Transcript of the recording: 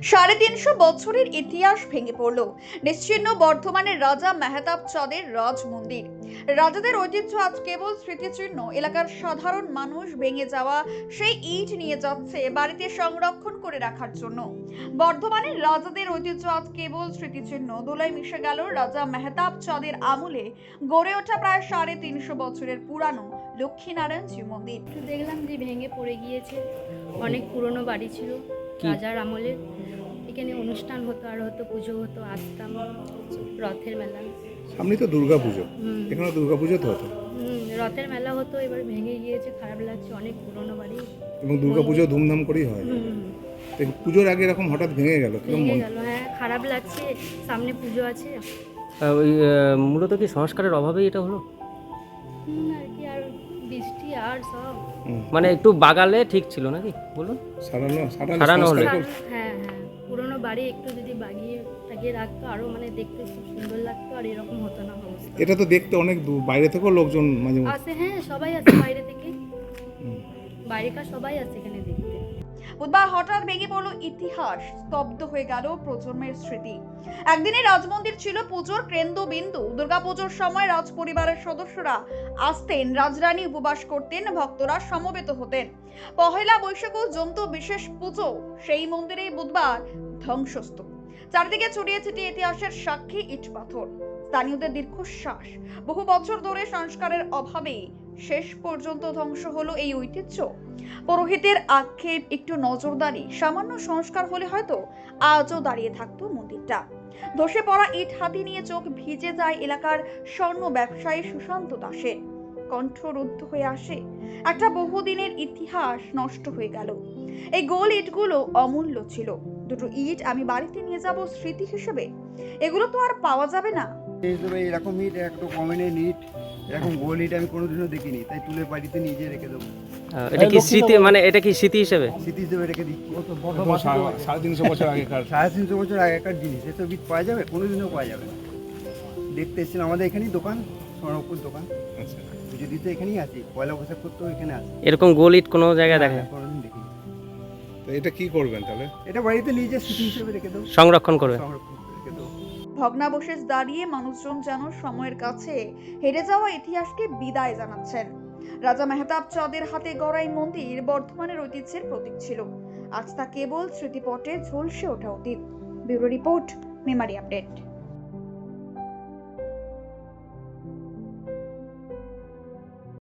সাড়ে তিনশো বছরের ইতিহাস ভেঙে পড়ল। নিশ্চিহ্ন বর্ধমানের রাজা মেহতাব চাঁদের রাজ মন্দির রাজাদের ঐতিহ্য আজ কেবল স্মৃতিচিহ্ন। এলাকার সাধারণ মানুষ ভেঙে যাওয়া সেই ইট নিয়ে যাচ্ছে বাড়িতে সংরক্ষণ করে রাখার জন্য। বর্ধমানের রাজাদের ঐতিহ্য আজ কেবল স্মৃতিচিহ্ন। দোলাই মিশে গেল রাজা মেহতাব চাঁদের আমলে। গড়ে ওঠা প্রায় সাড়ে তিনশো বছরের পুরানো লক্ষ্মীনারায়ণ শিব মন্দির। দেখলাম যে ভেঙে পড়ে গিয়েছে। অনেক পুরনো বাড়ি ছিল? রাজার আমলে এখানে অনুষ্ঠান হতো আর হতো পুজো হতো আসতাম রথের মেলা। সামনে তো দুর্গা পুজো। এখানে দুর্গা পুজো তো হতো? রথের মেলা হতো এবার ভেঙে গিয়েছে খারাপ লাগছে অনেক পুরনো বাড়ি। এবং দুর্গা পুজো ধুমধাম করেই হয়। পুজোর আগে এরকম হঠাৎ ভেঙে গেল ভেঙে গেল হ্যাঁ খারাপ লাগছে সামনে পুজো আছে। ওই মূলত কি সংস্কারের অভাবেই এটা হলো? আর কি আর বৃষ্টি আর সব। মানে একটু বাগালে ঠিক ছিল নাকি? বলুন। সারানো সারানো সারানো হলো। হ্যাঁ হ্যাঁ। পুরনো বাড়ি একটু যদি বাগিয়ে টাগিয়ে রাখতো আরও মানে দেখতে খুব সুন্দর লাগতো আর এরকম হতো না অবস্থা। এটা তো দেখতে অনেক দূর। বাইরে থেকেও লোকজন মাঝে মধ্যে আসে হ্যাঁ সবাই আসে বাইরে থেকে। বাইরেকার সবাই আসে এখানে দেখতে। বুধবার হঠাৎ ভেঙে পড়ল ইতিহাস, স্তব্ধ হয়ে গেল প্রজন্মের স্মৃতি। একদিনে রাজমন্দির ছিল পুজোর কেন্দ্রবিন্দু। দুর্গাপুজোর সময় রাজ পরিবারের সদস্যরা আসতেন, রাজরানী উপবাস করতেন, ভক্তরা সমবেত হতেন। পহেলা বৈশাখও জমত বিশেষ পুজো, সেই মন্দিরেই বুধবার ধ্বংসস্তূপ। চারিদিকে ছড়িয়ে ছিটিয়ে ইতিহাসের সাক্ষী ইট পাথর স্থানীয়দের দীর্ঘশ্বাস। বহু বছর ধরে সংস্কারের অভাবে শেষ পর্যন্ত ধ্বংস হলো এই ঐতিহ্য। পুরোহিতের আক্ষেপ একটু নজরদারি, সামান্য সংস্কার হলে হয়তো আজও দাঁড়িয়ে থাকতো মন্দিরটা। ধসে পড়া ইট হাতি নিয়ে চোখ ভিজে যায় এলাকার স্বর্ণ ব্যবসায়ী সুশান্ত দাসের কণ্ঠরুদ্ধ হয়ে আসে। একটা বহুদিনের ইতিহাস নষ্ট হয়ে গেল। এই গোল ইটগুলো অমূল্য ছিল। দুটো ইট আমি বাড়িতে নিয়ে যাব স্মৃতি হিসেবে। এগুলো তো আর পাওয়া যাবে না। হিসেবে এরকম ইট একটু কমেনের ইট এরকম গোল ইট আমি কোনোদিনও দেখিনি তাই তুলে বাড়িতে নিজে রেখে দেবো। এটা কি স্মৃতি মানে এটা কি স্মৃতি হিসেবে? স্মৃতি হিসেবে রেখে দিচ্ছি। সাড়ে- সাড়ে তিনশো বছর আগেকার। সাড়ে তিনশো বছর আগেকার জিনিস এত বিট পাওয়া যাবে? কোনোদিনও পাওয়া যাবে না। দেখতে এসেছিলাম আমাদের এখানেই দোকান স্বর্ণপুর দোকান। আচ্ছা। পুজো দিতে এখানেই আছি পয়লা বৈশাখ করতেও এখানে আসি এরকম গোল ইট কোনো জায়গায় দেখা যায়? কোনোদিন দেখিনি। তো এটা কি করবেন তাহলে? এটা বাড়িতে নিজে স্মৃতি হিসেবে রেখে দেবো। সংরক্ষণ করবে সংরক্ষণ। ভগ্নাবশেষ দাঁড়িয়ে মানুষজন যেন সময়ের কাছে হেরে যাওয়া ইতিহাসকে বিদায় জানাচ্ছেন। রাজা মেহতাব চাঁদের হাতে গড়াই মন্দির বর্ধমানের ঐতিহ্যের প্রতীক ছিল। আজ তা কেবল স্মৃতিপটে ঝলসে ওঠা অতীত। Bureau report, memory update.